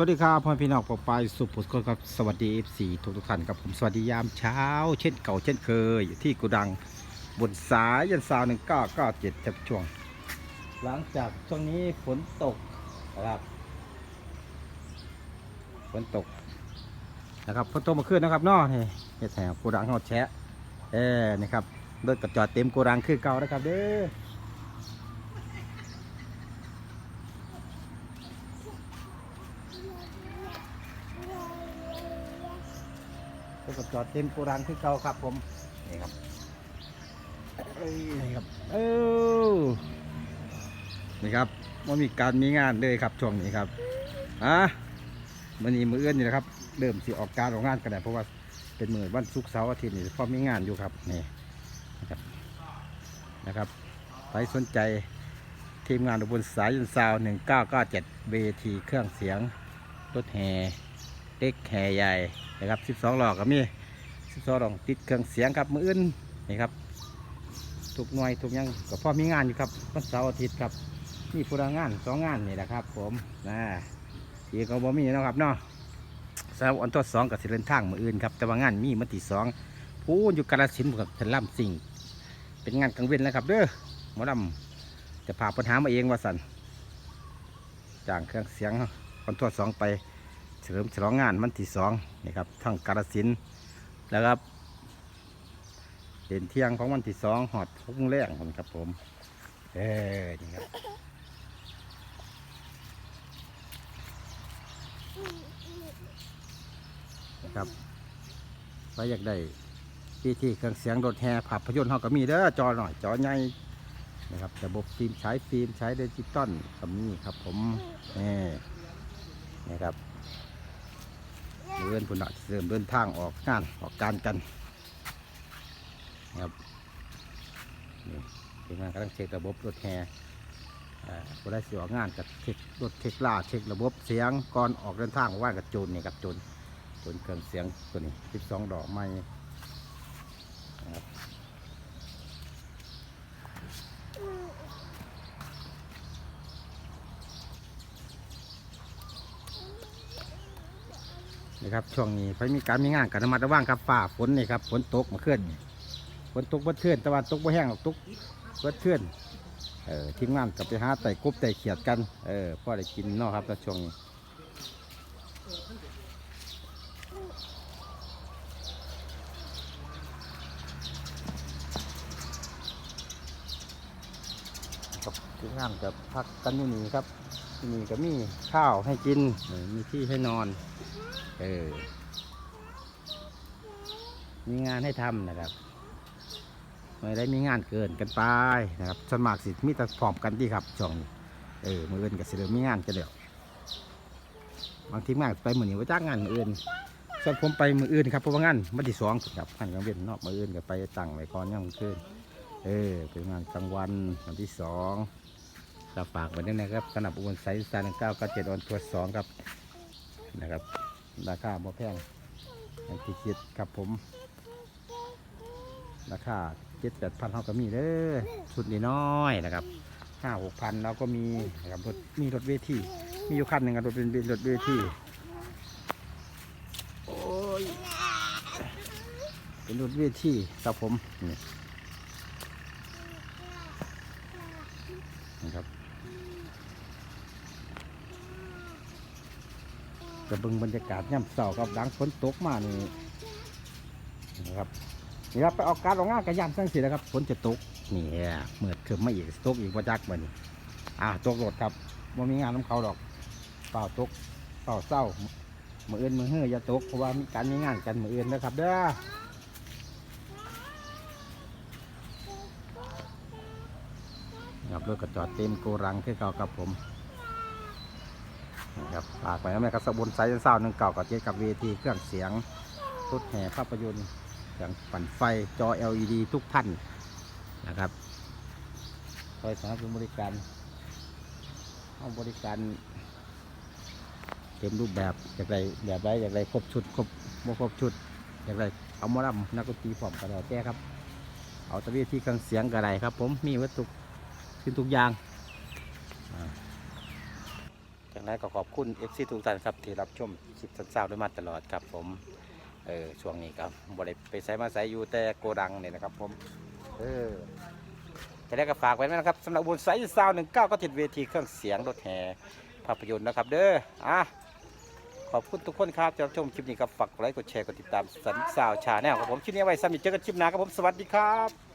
วัสดีครับพ่อพี่น้องปอปายสุภุสคนครับสวัสดีเอฟซีทุกทุกท่านครับผมสวัสดียามเช้า เช่นเก่าเช่นเคย อยู่ที่กุดังบนสายยันสาวหนึ่งเก้าเก้าเจ็ดจับช่วง หลังจากช่วงนี้ฝนตกนะครับฝนตกนะครับฝนตกมาขึ้นนะครับนาะนี่เฮ็ดแถวกุดังหอดแชะเอ้นี่ครับรถกระจอดเต็มกุดังคือเก่านะครับเด้อ รถกระจอดเต็มกุดังคือเก่าครับผมนี่ครับเอ้ยนี่ครับเออนี่ครับว่ามีการมีงานเลยครับช่วงนี้ครับอะมันนี้มือเอื้อนนี่นะครับเริ่มสิออกการออกงานกันแล้วเพราะว่าเป็นมือวันศุกร์เสาร์อาทิตย์นี่พอมีงานอยู่ครับนี่นะครับนะครับใครสนใจทีมงานอุบลสายยันซาวหนึ่งเก้าเก้าเจ็ดเวทีเครื่องเสียงรถแห่ เล็กแห่ใหญ่นะครับสิบสองหลอกก็มีสิบสองหลอกติดเครื่องเสียงครับมืออื่นนี่ครับทุกหน่วยทุกยังก็พอมีงานอยู่ครับวันเสาร์อาทิตย์ครับมีผู้งานสองงานนี่แหละครับ ผมนะอีก็บ่มีเนาะครับเนาะสำหรับอันตัวสองกับสิเดินทางมืออื่นครับแต่ว่างานมีมันที่สองพูนอยู่กาลสินกับเทนล่ำสิ่ง เป็นงานกลางเว้นแล้วครับเด้อหมอลำจะพาปัญหามาเองว่าสันจ้างเครื่องเสียงอันตัวสองไป ฉลิมฉลองงานมันที่สองนี่ครับทั้งกาลสินแล้วครับเด่นเที่ยงของวันที่สองหอดทุ่งแรงคนครับผมเออนี่ครับนะครับใครอยากได้ที่ที่เครื่องเสียงรถแห่ภาพยนตร์เขาก็มีเด้อจอหน่อยจอใหญ่นะครับระบบฟิล์มใช้ฟิล์มใช้ดิจิตอลก็มีครับผมนี่นี่ครับ เดินพุ่นละเริ่มเดินทางออกงานออกการกันนะครับนี่ทีมงานกำลังเช็คระบบรถแห่อ่าผู้ได้สิออกงานกับเช็ครถเช็คล่าเช็คระบบเสียงก่อนออกเดินทางว่านกับจูนนี่ครับจูนจูนเครื่องเสียงตัวนี้12ดอกไม้นะครับ นี่ครับช่วงนี้ไฟมีการมีงานกันระมัดระวังครับฝ่าฝนนี่ครับฝนตกมาเคลื่อนฝนตกบ่เทื่อนต่ว่าตกบ่แห้งหรอกตกบ่เทื่อนเออทีมงานกับไปหาไต่กบไต่เขียดกันเออพ่อได้กินเนาะครับช่วงนี้กับทีมงานกับพักกันอยู่นี่ครับที่นี่ก็มีข้าวให้กินมีที่ให้นอน เออ มีงานให้ทำนะครับไม่ได้มีงานเกินกันไปนะครับสวนมากสิมีแต่พร้อมกันที่ครับช่วงนี้เออมืออื่นกับเริ่มมีงานกันเดี๋ยวบางทีมงานไปมือนี้ว่าจ้างงานมืออื่นส่วนผมไปมืออื่นครับเพราะว่างานมันที่สองครับงานกลางเว้นนอกมืออื่นก็ไปตั้งไว้ก่อนยังมือคืนเออเป็นงานกลางวันวันที่สองเราฝากไว้ด้วยนะครับสนับอุบลไซส์สานเก้าก็เจ็ดวันตัวสองครับนะครับ ราคาบ่แพงอย่งที่คิดครับผม ราคาเจ็ดแปดพันเขาก็มีเด้อชุดนี้น้อยนะครับห้าหกพันเราก็มีนะครับรถมีรถเวทีมีอยู่คันหนึ่งอะรถเป็นรถเวทีโอ้ยเป็นรถเวทีครับผมนี่นะครับ จะเบิ่งบรรยากาศย่ำเสากับหลังฝนตกมานี่นะครับนี่ครับไปออกการออกงานกันยามสั้นสินะครับฝนจะตกนี่เมื่อคืนไม่อีกตกอีกว่าจักมันอ่าตกรถครับว่ามีงานน้ำเขาดอกเปล่าตกเปล่าเศร้ามือเอื้นมือเฮืออย่าตกเพราะว่ามีการมีงานกันมือเอื้นนะครับ เด้อครับรถกระจอดเต็มโกรังคือเก่าครับผม ครับฝากไว้นะครับสบุนไซส์เศร้าหนึ่งเก่ากับเจ็ดกับเวทีเครื่องเสียงรถแห่ภาพยนตร์เครื่องปั่นไฟจอ LED ทุกท่านนะครับคอยสนับสนุนบริการเอาบริการเต็มรูปแบบอยากไรแบบไรอยากไรครบชุดครบบ่ครบชุดอยากไรเอาหมอลำนักดนตรีพร้อมกระดาแก้ครับ เอาตะเวีที่เครื่องเสียงกระไรครับ ผมมีวัตถุขึ้นทุกอย่างอ่า จากนั้นก็ขอบคุณเอฟซีทุกท่านครับที่รับชมคลิปสั้นๆด้วยมาตลอดครับผมเออช่วงนี้ครับบ่ได้ไปใส่มาใส่อยู่แต่โกดังเนี่ยนะครับผมเออจะได้ก็ฝากไว้นะครับสำหรับบุญไซส์ซาวหนึ่งเก้าก็ติดเวทีเครื่องเสียงรถแห่ภาพยนตร์นะครับ เด้ออะขอบคุณทุกคนครับที่รับชมคลิปนี้ครับฝากกดไลค์กดแชร์กดติดตามสันสาวชาแนลครับผมคลิปนี้ไว้ซ้ำอีกเจอกันคลิปหน้าครับผมสวัสดีครับ